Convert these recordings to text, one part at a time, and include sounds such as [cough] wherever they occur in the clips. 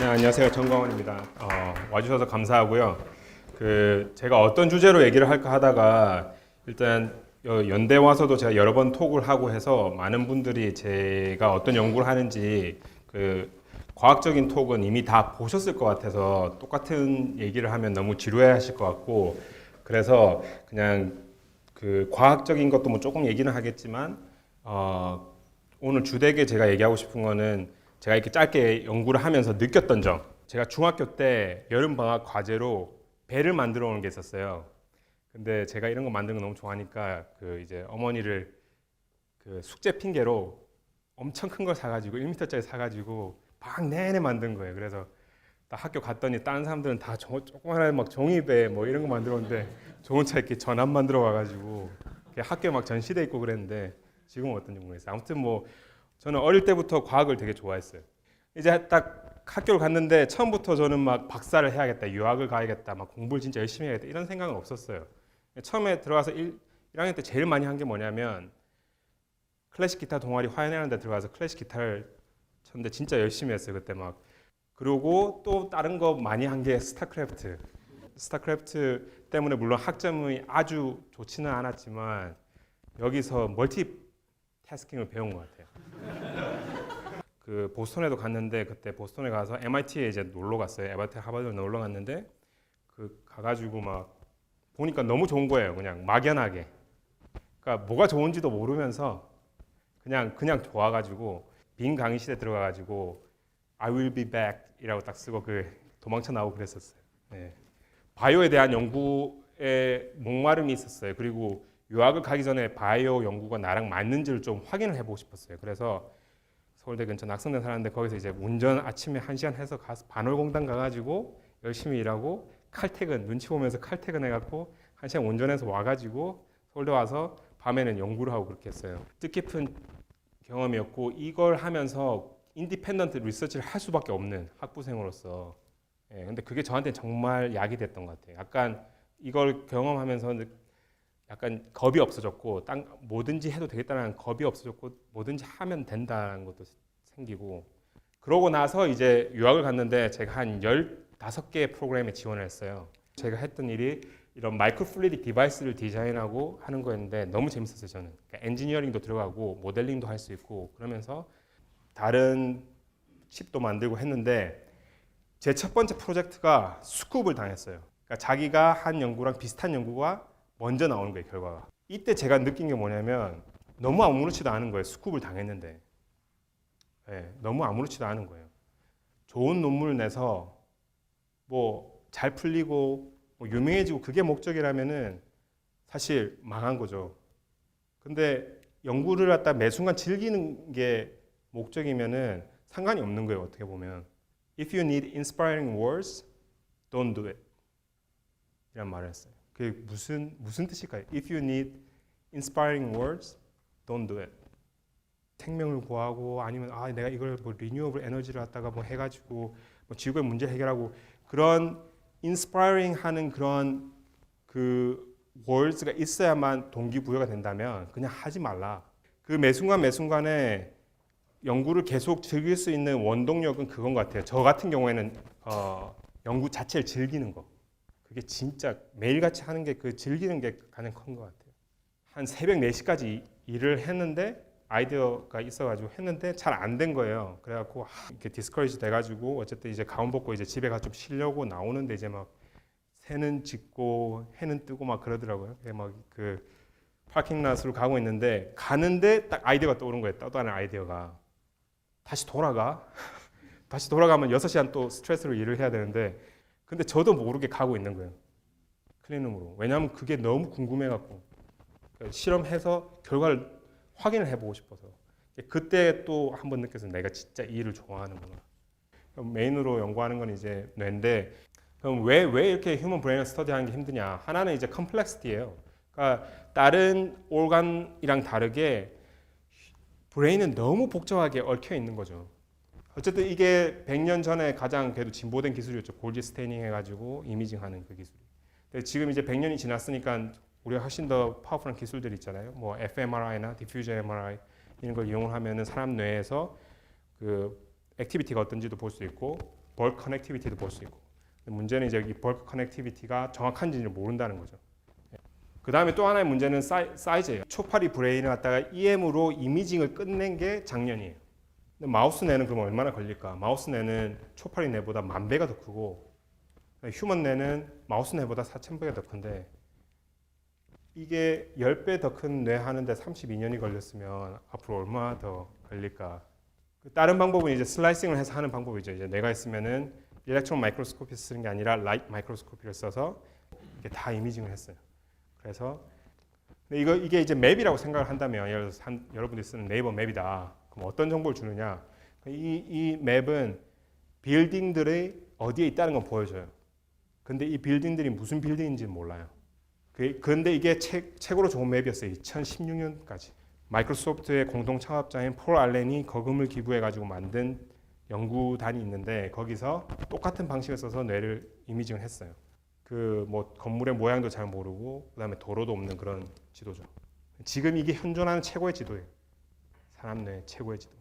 네, 안녕하세요. 정광원입니다. 어, 와주셔서 감사하고요. 그 제가 어떤 주제로 얘기를 할까 하다가 일단 여- 연대 와서도 제가 여러 번 톡을 하고 해서 많은 분들이 제가 어떤 연구를 하는지 그 과학적인 톡은 이미 다 보셨을 것 같아서 똑같은 얘기를 하면 너무 지루해하실 것 같고 그래서 그냥 그 과학적인 것도 뭐 조금 얘기는 하겠지만 어, 오늘 주되게 제가 얘기하고 싶은 거는 제가 이렇게 짧게 연구를 하면서 느꼈던 점. 제가 중학교 때 여름 방학 과제로 배를 만들어 오는 게 있었어요. 근데 제가 이런 거 만드는 거 너무 좋아하니까 그 이제 어머니를 그 숙제 핑계로 엄청 큰 걸 사가지고 1m짜리 사가지고 방 내내 만든 거예요. 그래서 딱 학교 갔더니 다른 사람들은 다 조, 조그만한 막 종이배 뭐 이런 거 만들었는데 저 혼자 이렇게 전함 만들어 와가지고 학교에 막 전시돼 있고 그랬는데 지금은 어떤지 모르겠어요. 아무튼 뭐 저는 어릴 때부터 과학을 되게 좋아했어요. 이제 딱 학교를 갔는데 처음부터 저는 막 박사를 해야겠다, 유학을 가야겠다, 막 공부를 진짜 열심히 해야겠다 이런 생각은 없었어요. 처음에 들어가서 1, 1학년 때 제일 많이 한 게 뭐냐면 클래식 기타 동아리 화연이라는 데 들어가서 클래식 기타를 쳤는데 진짜 열심히 했어요 그때 막. 그리고 또 다른 거 많이 한 게 스타크래프트. 스타크래프트 때문에 물론 학점이 아주 좋지는 않았지만 여기서 멀티 태스킹을 배운 것. 그 보스턴에도 갔는데 그때 보스턴에 가서 MIT에 이제 놀러 갔어요. MIT 하버드 놀러 갔는데 그 가가지고 막 보니까 너무 좋은 거예요. 그냥 막연하게. 그러니까 뭐가 좋은지도 모르면서 그냥 그냥 좋아가지고 빈 강의실에 들어가가지고 I will be back이라고 딱 쓰고 그 도망쳐 나오고 그랬었어요. 네. 바이오에 대한 연구에 목마름이 있었어요. 그리고 유학을 가기 전에 바이오 연구가 나랑 맞는지를 좀 확인을 해보고 싶었어요. 그래서 서울대 근처 낙성대 살았는데 거기서 이제 운전 아침에 한 시간 해서 가서 반월공단 가가지고 열심히 일하고 칼퇴근 눈치 보면서 칼퇴근 해갖고 한 시간 운전해서 와가지고 서울대 와서 밤에는 연구를 하고 그렇게 했어요. 뜻깊은 경험이었고 이걸 하면서 인디펜던트 리서치를 할 수밖에 없는 학부생으로서 예, 근데 그게 저한테 정말 약이 됐던 것 같아요. 약간 이걸 경험하면서 약간 겁이 없어졌고 땅 뭐든지 해도 되겠다는 겁이 없어졌고 뭐든지 하면 된다는 것도 생기고 그러고 나서 이제 유학을 갔는데 제가 한 15개의 프로그램에 지원을 했어요. 제가 했던 일이 이런 마이크로 플루이딕 디바이스를 디자인하고 하는 거였는데 너무 재밌었어요 저는 그러니까 엔지니어링도 들어가고 모델링도 할 수 있고 그러면서 다른 칩도 만들고 했는데 제 첫 번째 프로젝트가 스쿱을 당했어요 그러니까 자기가 한 연구랑 비슷한 연구가 먼저 나오는 거예요 결과가 이때 제가 느낀 게 뭐냐면 너무 아무렇지도 않은 거예요 스쿱을 당했는데 네, 너무 아무렇지도 않은 거예요 좋은 논문을 내서 뭐 잘 풀리고 뭐 유명해지고 그게 목적이라면은 사실 망한 거죠. 근데 연구를 갖다 매 순간 즐기는 게 목적이면은 상관이 없는 거예요. 어떻게 보면 If you need inspiring words, don't do it. 이란 말을 했어요. 그게 무슨 무슨 뜻일까요? If you need inspiring words, don't do it. 생명을 구하고 아니면 아 내가 이걸 뭐 리뉴어블 에너지를 갖다가 뭐 해가지고 뭐 지구의 문제 해결하고 그런 인스파이링 하는 그런 그 월드가 있어야만 동기부여가 된다면 그냥 하지 말라. 그 매순간 매순간에 연구를 계속 즐길 수 있는 원동력은 그건 것 같아요. 저 같은 경우에는 어, 연구 자체를 즐기는 거. 그게 진짜 매일같이 하는 게 그 즐기는 게 가장 큰 것 같아요. 한 새벽 4시까지 일을 했는데 아이디어가 있어가지고 했는데 잘 안 된 거예요. 그래갖고 하, 이렇게 디스커리지 돼가지고 어쨌든 이제 가운 벗고 이제 집에 가 좀 쉬려고 나오는데 이제 막 새는 짖고 해는 뜨고 막 그러더라고요. 막그 파킹랏으로 가고 있는데 가는데 딱 아이디어가 떠오른 거예요. 떠다니는 아이디어가 다시 돌아가. [laughs] 다시 돌아가면 6시간 또 스트레스로 일을 해야 되는데 근데 저도 모르게 가고 있는 거예요. 클린룸으로. 왜냐하면 그게 너무 궁금해갖고 실험해서 결과를 확인을 해보고 싶어서 그때 또 한 번 느꼈어요. 내가 진짜 이 일을 좋아하는구나. 메인으로 연구하는 건 이제 뇌인데 그럼 왜, 왜 이렇게 휴먼 브레인을 스터디하는 게 힘드냐? 하나는 이제 컴플렉시티예요. 그러니까 다른 organ이랑 다르게 브레인은 너무 복잡하게 얽혀 있는 거죠. 어쨌든 이게 100년 전에 가장 그래도 진보된 기술이었죠. 골지 스테이닝 해가지고 이미징하는 그 기술이. 근데 지금 이제 100년이 지났으니까 우리가 훨씬 더 파워풀한 기술들이 있잖아요. 뭐 fMRI나 디퓨저 MRI 이런 걸 이용을 하면은 사람 뇌에서 그 액티비티가 어떤지도 볼 수 있고 벌크 커넥티비티도 볼 수 있고. 문제는 이제 이 벌크 커넥티비티가 정확한지를 모른다는 거죠. 그 다음에 또 하나의 문제는 사이, 사이즈예요. 초파리 브레인을 갖다가 EM으로 이미징을 끝낸 게 작년이에요. 마우스 뇌는 그럼 얼마나 걸릴까? 마우스 뇌는 초파리 뇌보다 만 배가 더 크고 휴먼 뇌는 마우스 뇌보다 4천 배가 더 큰데 이게 10배 더 큰 뇌 하는데 32년이 걸렸으면 앞으로 얼마나 더 걸릴까? 그 다른 방법은 이제 슬라이싱을 해서 하는 방법이죠. 이제 내가 있으면은 일렉트론 마이크로스코피 쓰는 게 아니라 라이트 마이크로스코피를 써서 이게 다 이미징을 했어요. 그래서 이거 이게 이제 맵이라고 생각을 한다면 예를 들어서 한, 여러분들이 쓰는 네이버 맵이다. 그럼 어떤 정보를 주느냐? 이, 이 맵은 빌딩들이 어디에 있다는 건 보여줘요. 근데 이 빌딩들이 무슨 빌딩인지는 몰라요. 그- 근데 이게 책, 최고로 좋은 맵이었어요. 2016년까지. 마이크로소프트의 공동 창업자인 폴 알렌이 거금을 기부해가지고 만든 연구단이 있는데 거기서 똑같은 방식을 써서 뇌를 이미징을 했어요. 그 뭐 건물의 모양도 잘 모르고 그다음에 도로도 없는 그런 지도죠. 지금 이게 현존하는 최고의 지도예요. 뇌 최고의 지도.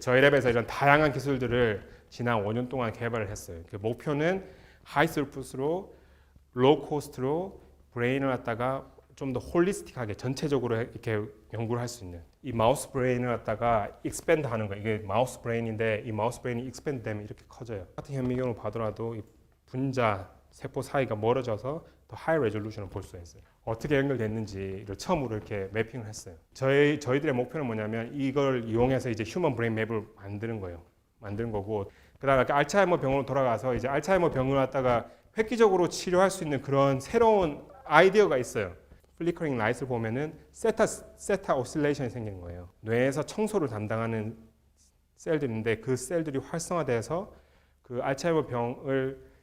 저희 랩에서 이런 다양한 기술들을 지난 5년 동안 개발을 했어요. 그 목표는 하이 스루풋으로 로우 코스트로 브레인을 갖다가 좀 더 홀리스틱하게 전체적으로 이렇게 연구를 할 수 있는 이 마우스 브레인을 갖다가 익스펜드 하는 거 이게 마우스 브레인인데 이 마우스 브레인이 익스펜드 되면 이렇게 커져요. 같은 현미경을 봐더라도 이 분자 세포 사이가 멀어져서 더 하이 레졸루션을 볼 수가 있어요. 어떻게 연결됐는지를 처음으로 이렇게 매핑을 했어요. 저희 저희들의 목표는 뭐냐면 이걸 이용해서 이제 휴먼 브레인 맵을 만드는 거예요. 만드는 거고 그다음에 알츠하이머 병으로 돌아가서 이제 알츠하이머 병을 갖다가 획기적으로 치료할 수 있는 그런 새로운 아이디어가 있어요. 플리커링 라이트를 보면은 세타 세타 오실레이션이 생기는 거예요. 뇌에서 청소를 담당하는 셀들인데 그 셀들이 활성화돼서 그 알츠하이머 병을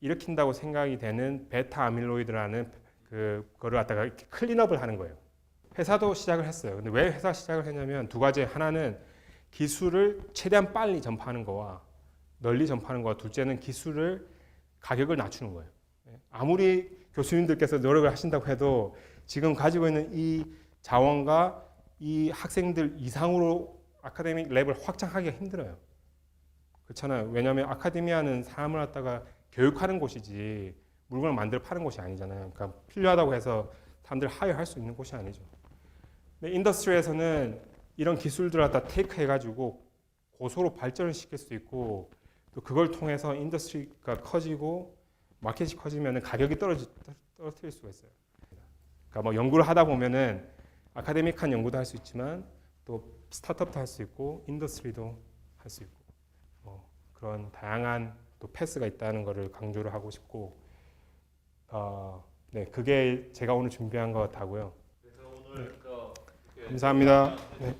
일으킨다고 생각이 되는 베타 아밀로이드라는 그 거를 갖다가 클린업을 하는 거예요. 회사도 시작을 했어요. 근데 왜 회사 시작을 했냐면 두 가지 하나는 기술을 최대한 빨리 전파하는 거와 널리 전파하는 거와 둘째는 기술을 가격을 낮추는 거예요. 예. 아무리 교수님들께서 노력을 하신다고 해도 지금 가지고 있는 이 자원과 이 학생들 이상으로 아카데믹 랩을 확장하기가 힘들어요. 그렇잖아요. 왜냐하면 아카데미아는 사람을 갖다가 교육하는 곳이지 물건을 만들어 파는 곳이 아니잖아요. 그러니까 필요하다고 해서 사람들 하여할 수 있는 곳이 아니죠. 근데 인더스트리에서는 이런 기술들을 갖다 테이크 해가지고 고소로 발전을 시킬 수 있고 또 그걸 통해서 인더스트리가 커지고 마켓이 커지면 가격이 떨어지, 떨어뜨릴 수가 있어요. 그러니까 뭐 연구를 하다 보면은 아카데믹한 연구도 할 수 있지만 또 스타트업도 할 수 있고 인더스트리도 할 수 있고 뭐 그런 다양한 또 패스가 있다는 것을 강조를 하고 싶고 어, 네 그게 제가 오늘 준비한 것 같고요. 그래서 오늘 그 감사합니다. 네.